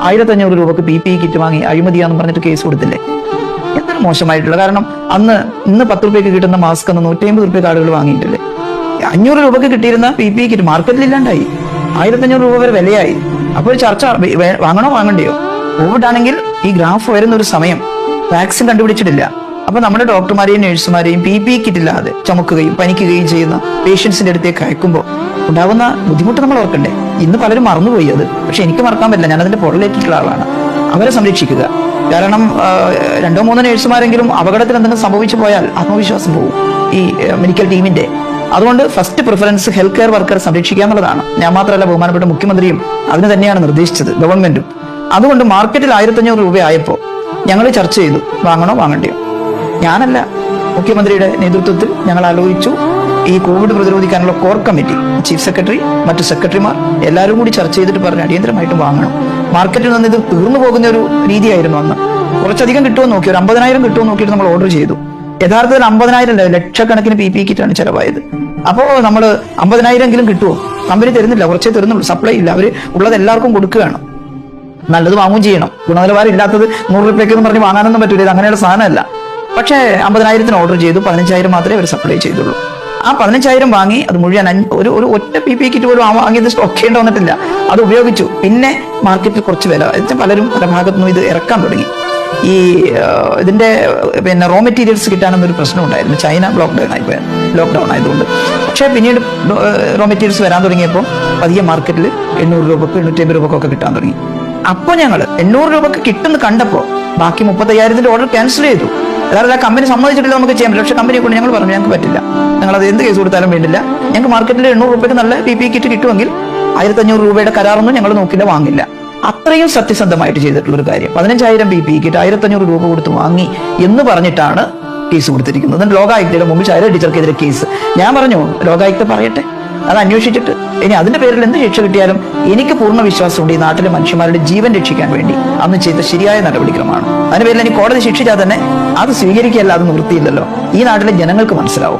ആയിരത്തി അഞ്ഞൂറ് രൂപക്ക് പി പി കിറ്റ് വാങ്ങി അഴിമതിയാന്ന് പറഞ്ഞിട്ട് കേസ് കൊടുത്തില്ലേ? എന്തൊരു മോശമായിട്ടുള്ള കാരണം അന്ന് ഇന്ന് പത്ത് റുപ്യക്ക് കിട്ടുന്ന മാസ്ക് അന്ന് നൂറ്റി അമ്പത് റുപ്യ കാർഡുകൾ വാങ്ങിയിട്ടില്ലേ അഞ്ഞൂറ് രൂപക്ക് കിട്ടിയിരുന്ന പി പി കിറ്റ് മാർക്കറ്റിൽ ഇല്ലാണ്ടായി. ആയിരത്തി അഞ്ഞൂറ് രൂപ വരെ വിലയായി. അപ്പോൾ ഒരു ചർച്ച വാങ്ങണോ വാങ്ങണ്ടയോ? കോവിഡ് ആണെങ്കിൽ ഈ ഗ്രാഫ് വരുന്ന ഒരു സമയം. വാക്സിൻ കണ്ടുപിടിച്ചിട്ടില്ല. അപ്പൊ നമ്മുടെ ഡോക്ടർമാരെയും നഴ്സുമാരെയും പി പി കിറ്റ് ഇല്ലാതെ ചുമക്കുകയും പനിക്കുകയും ചെയ്യുന്ന പേഷ്യൻസിന്റെ അടുത്തേക്ക് അയക്കുമ്പോൾ ഉണ്ടാവുന്ന ബുദ്ധിമുട്ട് നമ്മൾ ഓർക്കണ്ടേ? ഇന്ന് പലരും മറന്നുപോയി അത്. പക്ഷെ എനിക്ക് മറക്കാൻ പറ്റില്ല. ഞാൻ അതിന്റെ പുറലേറ്റിട്ടുള്ള ആളാണ്. അവരെ സംരക്ഷിക്കുക. കാരണം രണ്ടോ മൂന്നോ നഴ്സുമാരെങ്കിലും അപകടത്തിൽ എന്തെങ്കിലും സംഭവിച്ചു പോയാൽ ആത്മവിശ്വാസം പോകും ഈ മെഡിക്കൽ ടീമിന്റെ. അതുകൊണ്ട് first preference health care worker സംരക്ഷിക്കുക എന്നുള്ളതാണ്. ഞാൻ മാത്രമല്ല ബഹുമാനപ്പെട്ട മുഖ്യമന്ത്രിയും അതിന് തന്നെയാണ് നിർദ്ദേശിച്ചത് ഗവൺമെന്റും. അതുകൊണ്ട് മാർക്കറ്റിൽ ആയിരത്തഞ്ഞൂറ് രൂപ ആയപ്പോൾ ഞങ്ങൾ ചർച്ച ചെയ്തു. വാങ്ങണോ വാങ്ങണ്ടയോ? ഞാനല്ല. മുഖ്യമന്ത്രിയുടെ നേതൃത്വത്തിൽ ഞങ്ങൾ ആലോചിച്ചു. ഈ കോവിഡ് പ്രതിരോധിക്കാനുള്ള കോർ കമ്മിറ്റി ചീഫ് സെക്രട്ടറി മറ്റു സെക്രട്ടറിമാർ എല്ലാവരും കൂടി ചർച്ച ചെയ്തിട്ട് പറഞ്ഞു അടിയന്തരമായിട്ട് വാങ്ങണം. മാർക്കറ്റിൽ നിന്ന് ഇത് തീർന്നു പോകുന്ന ഒരു രീതിയായിരുന്നു അന്ന്. കുറച്ചധികം കിട്ടുമോ നോക്കി ഒരു അമ്പതിനായിരം കിട്ടുമോ നോക്കിയിട്ട് നമ്മൾ ഓർഡർ ചെയ്തു. യഥാർത്ഥത്തിൽ അമ്പതിനായിരം അല്ല ലക്ഷക്കണക്കിന് പി പി കിറ്റാണ് ചെലവായത്. അപ്പോൾ നമ്മൾ അമ്പതിനായിരം കിട്ടുമോ കമ്പനി തരുന്നില്ല കുറച്ചേ തരുന്നുള്ളൂ സപ്ലൈ ഇല്ല. അവർ ഉള്ളത് എല്ലാവർക്കും കൊടുക്കുകയാണ്. നല്ലത് വാങ്ങുകയും ചെയ്യണം. ഗുണനിലവാരം ഇല്ലാത്തത് നൂറ് രൂപയ്ക്ക് എന്ന് പറഞ്ഞ് വാങ്ങാനൊന്നും പറ്റില്ല ഇത് അങ്ങനെയുള്ള സാധനമല്ല. പക്ഷേ അമ്പതിനായിരത്തിന് ഓർഡർ ചെയ്തു. പതിനഞ്ചായിരം മാത്രമേ അവർ സപ്ലൈ ചെയ്തുള്ളൂ. ആ പതിനഞ്ചായിരം വാങ്ങി അത് മുഴുവൻ ഒരു ഒരു ഒറ്റ പി പി കിറ്റ് പോലും ആ വാങ്ങിയത് സ്റ്റോക്ക് ചെയ്യേണ്ട വന്നിട്ടില്ല. അത് ഉപയോഗിച്ചു. പിന്നെ മാർക്കറ്റിൽ കുറച്ച് വില. പലരും പല ഭാഗത്തുനിന്നും ഇത് ഇറക്കാൻ തുടങ്ങി. ഈ ഇതിന്റെ പിന്നെ റോ മെറ്റീരിയൽസ് കിട്ടാനൊന്നൊരു പ്രശ്നം ഉണ്ടായിരുന്നു. ചൈന ലോക്ക്ഡൗൺ ആയി ലോക്ക്ഡൗൺ ആയതുകൊണ്ട്. പക്ഷേ പിന്നീട് റോ മെറ്റീരിയൽസ് വരാൻ തുടങ്ങിയപ്പോൾ പതിയെ മാർക്കറ്റിൽ എണ്ണൂറ് രൂപക്ക് എണ്ണൂറ്റി അമ്പത് രൂപക്കൊക്കെ കിട്ടാൻ തുടങ്ങി. അപ്പോൾ ഞങ്ങൾ എണ്ണൂറ് രൂപക്ക് കിട്ടുന്ന കണ്ടപ്പോൾ ബാക്കി മുപ്പത്തയ്യായിരത്തിന്റെ ഓർഡർ ക്യാൻസൽ ചെയ്തു. അതായത് ആ കമ്പനി സമ്മതിച്ചിട്ടില്ല നമുക്ക് ചെയ്യാൻ പറ്റില്ല. പക്ഷേ കമ്പനിയെ കൊണ്ട് ഞങ്ങൾ പറഞ്ഞു ഞങ്ങൾക്ക് പറ്റില്ല. ഞങ്ങൾ അത് എന്ത് കേസ് കൊടുത്താലും വേണ്ടില്ല. ഞങ്ങൾക്ക് മാർക്കറ്റിൽ എണ്ണൂറ് രൂപയ്ക്ക് നല്ല പി പി കിറ്റ് കിട്ടുമെങ്കിൽ ആയിരത്തി അഞ്ഞൂറ് രൂപയുടെ കരാറൊന്നും ഞങ്ങൾ നോക്കില്ല വാങ്ങില്ല. അത്രയും സത്യസന്ധമായിട്ട് ചെയ്തിട്ടുള്ള ഒരു കാര്യം. പതിനഞ്ചായിരം ബി പി കിറ്റ് ആയിരത്തി അഞ്ഞൂറ് രൂപ കൊടുത്ത് വാങ്ങി എന്ന് പറഞ്ഞിട്ടാണ് കേസ് കൊടുത്തിരിക്കുന്നത്. ലോകായുക്തയുടെ മുമ്പിൽ ചായ ടീച്ചർക്കെതിരെ കേസ് ഞാൻ പറഞ്ഞു ലോകായുക്ത പറയട്ടെ. അത് അന്വേഷിച്ചിട്ട്. ഇനി അതിന്റെ പേരിൽ എന്ത് ശിക്ഷ കിട്ടിയാലും എനിക്ക് പൂർണ വിശ്വാസമുണ്ട് ഈ നാട്ടിലെ മനുഷ്യന്മാരുടെ ജീവൻ രക്ഷിക്കാൻ വേണ്ടി. അന്ന് ചെയ്ത ശരിയായ നടപടിക്രമമാണ്. അതിന്റെ പേരിൽ എനിക്ക് കോടതി ശിക്ഷിച്ചാൽ തന്നെ അത് സ്വീകരിക്കുകയല്ല അത് നിവൃത്തിയില്ലല്ലോ. ഈ നാട്ടിലെ ജനങ്ങൾക്ക് മനസ്സിലാവും.